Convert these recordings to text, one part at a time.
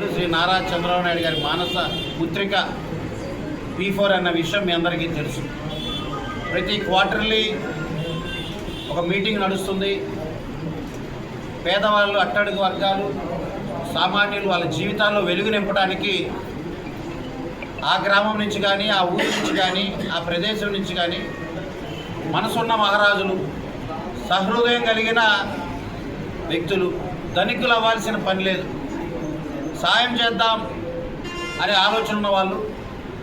శ్రీ నారా చంద్రబాబు నాయుడు గారి మానస పుత్రిక P four అన్న విషయం మీ అందరికీ తెలుసు. ప్రతి క్వార్టర్లీ ఒక మీటింగ్ నడుస్తుంది. పేదవాళ్ళు అట్టడుగు వర్గాలు సామాన్యులు వాళ్ళ జీవితాల్లో వెలుగు నింపడానికి ఆ గ్రామం నుంచి కానీ ఆ ఊరి నుంచి కానీ ఆ ప్రదేశం నుంచి కానీ మనసున్న మహారాజులు సహృదయం కలిగిన వ్యక్తులు ధనికులు అవ్వాల్సిన పని లేదు. సాయం చేద్దాం అనే ఆలోచన ఉన్న వాళ్ళు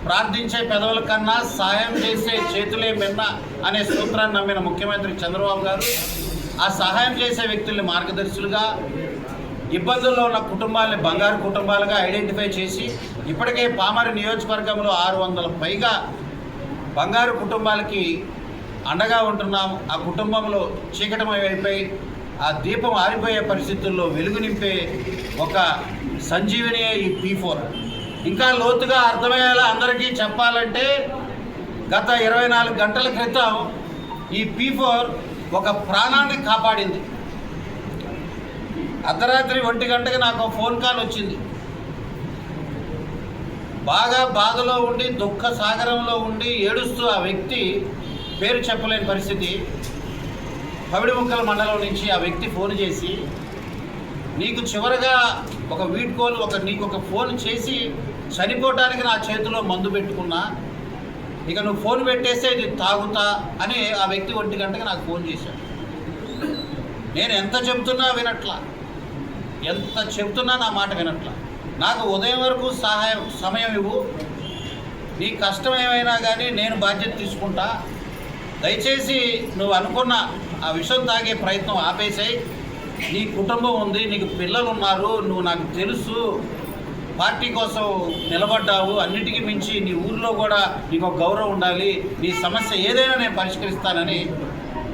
ప్రార్థించే పెదవుల కన్నా సాయం చేసే చేతులే మిన్న అనే సూత్రాన్ని నమ్మిన ముఖ్యమంత్రి చంద్రబాబు గారు ఆ సహాయం చేసే వ్యక్తుల్ని మార్గదర్శులుగా ఇబ్బందుల్లో ఉన్న కుటుంబాలని బంగారు కుటుంబాలుగా ఐడెంటిఫై చేసి ఇప్పటికే పామర నియోజకవర్గంలో ఆరు వందల పైగా బంగారు కుటుంబాలకి అండగా ఉంటున్నాం. ఆ కుటుంబంలో చీకటమైపోయి ఆ దీపం ఆరిపోయే పరిస్థితుల్లో వెలుగు నింపే ఒక సంజీవిని ఈ పీ ఫోర్ ఇంకా లోతుగా అర్థమయ్యేలా అందరికీ చెప్పాలంటే గత ఇరవై నాలుగు గంటల క్రితం ఈ పీ ఫోర్ ఒక ప్రాణాన్ని కాపాడింది. అర్ధరాత్రి ఒంటి గంటకి నాకు ఫోన్ కాల్ వచ్చింది. బాగా బాధలో ఉండి దుఃఖ సాగరంలో ఉండి ఏడుస్తూ ఆ వ్యక్తి పేరు చెప్పలేని పరిస్థితి. పవిడిముక్కల మండలం నుంచి ఆ వ్యక్తి ఫోన్ చేసి నీకు చివరగా ఒక వీడ్కోలు ఒక నీకు ఒక ఫోన్ చేసి చనిపోవటానికి నా చేతిలో మందు పెట్టుకున్నా ఇక నువ్వు ఫోన్ పెట్టేస్తే ఇది తాగుతా అని ఆ వ్యక్తి ఒంటి గంటకి నాకు ఫోన్ చేశాడు. నేను ఎంత చెబుతున్నా వినట్లా. ఎంత చెబుతున్నా నా మాట వినట్లా. నాకు ఉదయం వరకు సహాయం సమయం ఇవ్వు. నీ కష్టం ఏమైనా కానీ నేను బాధ్యత తీసుకుంటా. దయచేసి నువ్వు అనుకున్న ఆ విషయం తాగే ప్రయత్నం ఆపేసాయి. నీ కుటుంబం ఉంది నీకు పిల్లలు ఉన్నారు నువ్వు నాకు తెలుసు. పార్టీ కోసం నిలబడ్డావు అన్నిటికీ మించి నీ ఊర్లో కూడా నీకు ఒక గౌరవం ఉండాలి. నీ సమస్య ఏదైనా నేను పరిష్కరిస్తానని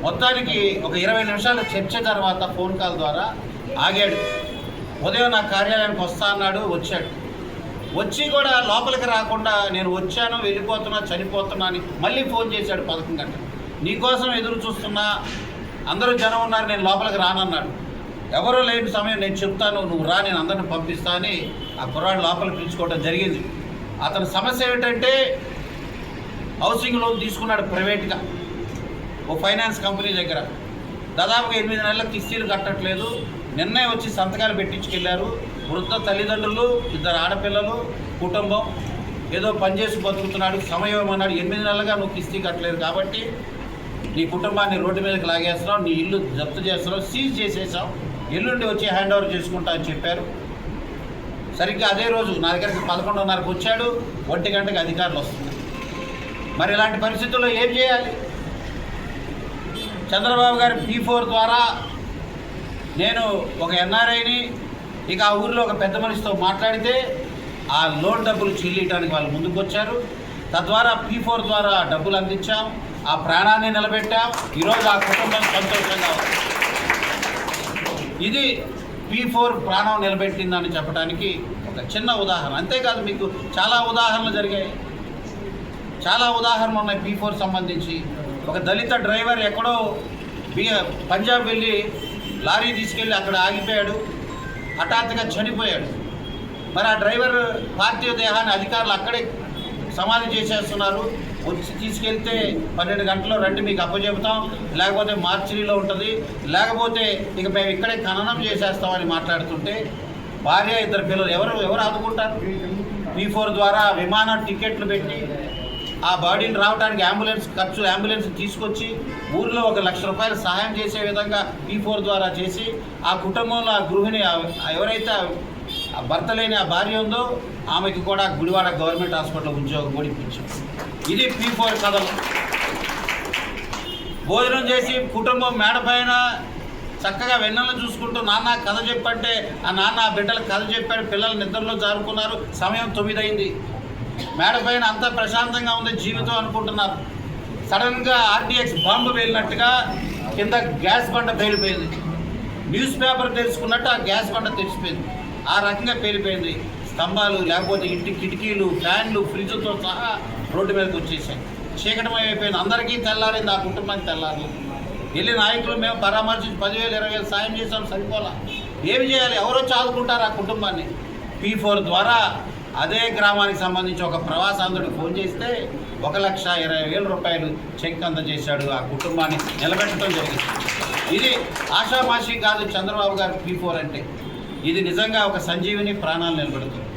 మొత్తానికి ఒక ఇరవై నిమిషాలు చర్చ తర్వాత ఫోన్ కాల్ ద్వారా ఆగాడు. ఉదయం నా కార్యాలయానికి వస్తా అన్నాడు వచ్చాడు. వచ్చి కూడా లోపలికి రాకుండా నేను వచ్చాను వెళ్ళిపోతున్నా చనిపోతున్నా అని మళ్ళీ ఫోన్ చేశాడు పదకొండు గంటలు నీకోసం ఎదురు చూస్తున్నా అందరూ జనం ఉన్నారు నేను లోపలికి రానన్నాడు. ఎవరు లేని సమయం నేను చెప్తాను నువ్వు రా నేను అందరిని పంపిస్తా అని ఆ కుర్రాడు లోపల పిలుచుకోవడం జరిగింది. అతని సమస్య ఏమిటంటే హౌసింగ్ లోన్ తీసుకున్నాడు ప్రైవేట్గా ఓ ఫైనాన్స్ కంపెనీ దగ్గర. దాదాపుగా ఎనిమిది నెలలకు కిస్తీలు కట్టట్లేదు. నిన్నే వచ్చి సంతకాలు పెట్టించుకెళ్ళారు. వృద్ధ తల్లిదండ్రులు ఇద్దరు ఆడపిల్లలు కుటుంబం ఏదో పనిచేసి బతుకుతున్నాడు సమయం ఏమన్నాడు? ఎనిమిది నెలలుగా నువ్వు కిస్తీ కట్టలేదు కాబట్టి నీ కుటుంబాన్ని రోడ్డు మీదకి లాగేస్తున్నావు నీ ఇల్లు జప్తు చేస్తున్నావు సీజ్ చేసేసావు. ఎల్లుండి వచ్చి హ్యాండ్ ఓవర్ చేసుకుంటా అని చెప్పారు. సరిగ్గా అదే రోజు నా దగ్గరికి పదకొండున్నరకు వచ్చాడు. ఒంటి గంటకు అధికారులు వస్తున్నారు. మరి ఇలాంటి పరిస్థితుల్లో ఏం చేయాలి? చంద్రబాబు గారి పీ ఫోర్ ద్వారా నేను ఒక ఎన్ఆర్ఐని ఇక ఆ ఊరిలో ఒక పెద్ద మనిషితో మాట్లాడితే ఆ లోన్ డబ్బులు చెల్లియటానికి వాళ్ళు ముందుకు వచ్చారు. తద్వారా పీ ఫోర్ ద్వారా డబ్బులు అందించాం. ఆ ప్రాణాన్ని నిలబెట్టాం. ఈరోజు ఆ కుటుంబం సంతోషంగా ఉంది. ఇది పీ ఫోర్ ప్రాణం నిలబెట్టిందని చెప్పడానికి ఒక చిన్న ఉదాహరణ. అంతేకాదు మీకు చాలా ఉదాహరణలు జరిగాయి. చాలా ఉదాహరణలు ఉన్నాయి పీ ఫోర్ సంబంధించి. ఒక దళిత డ్రైవర్ ఎక్కడో బి పంజాబ్ వెళ్ళి లారీ తీసుకెళ్ళి అక్కడ ఆగిపోయాడు. హఠాత్తుగా చనిపోయాడు. మరి ఆ డ్రైవర్ పార్థివ దేహాన్ని అధికారులు అక్కడే సమాధి చేసేస్తున్నారు. వచ్చి తీసుకెళ్తే పన్నెండు గంటల్లో రండి మీకు అప్పచెబుతాం. లేకపోతే మార్చిలో ఉంటుంది. లేకపోతే ఇక మేము ఇక్కడే ఖననం చేసేస్తామని మాట్లాడుతుంటే భార్య ఇద్దరు పిల్లలు ఎవరు ఎవరు ఆదుకుంటారు? పీ ఫోర్ ద్వారా విమానం టికెట్లు పెట్టి ఆ బాడీని రావడానికి అంబులెన్స్ ఖర్చు అంబులెన్స్ తీసుకొచ్చి ఊర్లో ఒక లక్ష రూపాయలు సహాయం చేసే విధంగా పీ ఫోర్ ద్వారా చేసి ఆ కుటుంబంలో ఆ గృహిణి ఎవరైతే ఆ- భర్త లేని ఆ భార్య ఉందో ఆమెకి కూడా గుడివాడ గవర్నమెంట్ హాస్పిటల్ ఉద్యోగం కూడా ఇప్పించాం. ఇది పీ ఫోర్ కథలు భోజనం చేసి కుటుంబం మేడ పైన చక్కగా వెన్నెలను చూసుకుంటూ నాన్న కథ చెప్పంటే ఆ నాన్న ఆ బిడ్డలు కథ చెప్పాడు పిల్లలు నిద్రలో జారుకున్నారు సమయం తొమ్మిది అయింది మేడ పైన అంతా ప్రశాంతంగా ఉంది జీవితం అనుకుంటున్నారు. సడన్గా ఆర్టీఎక్స్ బాంబు వెళ్ళినట్టుగా కింద గ్యాస్ బండ పేలిపోయింది. న్యూస్ పేపర్ తెలుసుకున్నట్టు ఆ గ్యాస్ బండ తెలిసిపోయింది ఆ రకంగా పేలిపోయింది. స్తంభాలు లేకపోతే ఇంటి కిటికీలు ఫ్యాన్లు ఫ్రిడ్జ్తో సహా రోడ్డు మీదకి వచ్చేసాయి. చీకటం అయిపోయింది అందరికీ తెల్లారింది ఆ కుటుంబానికి తెల్లారి వెళ్ళి నాయకులు మేము పరామర్శించి పదివేలు ఇరవై వేలు సాయం చేసాం సరిపోలా. ఏమి చేయాలి? ఎవరో చాదుకుంటారు ఆ కుటుంబాన్ని. పీ ఫోర్ ద్వారా అదే గ్రామానికి సంబంధించి ఒక ప్రవాసాంధ్రుడికి ఫోన్ చేస్తే ఒక లక్ష ఇరవై వేల రూపాయలు చెక్ అందజేశాడు ఆ కుటుంబాన్ని నిలబెట్టడం జరిగింది. ఇది ఆషామాషి కాదు చంద్రబాబు గారు పీ ఫోర్ అంటే. ఇది నిజంగా ఒక సంజీవిని ప్రాణాలు నిలబెడుతుంది.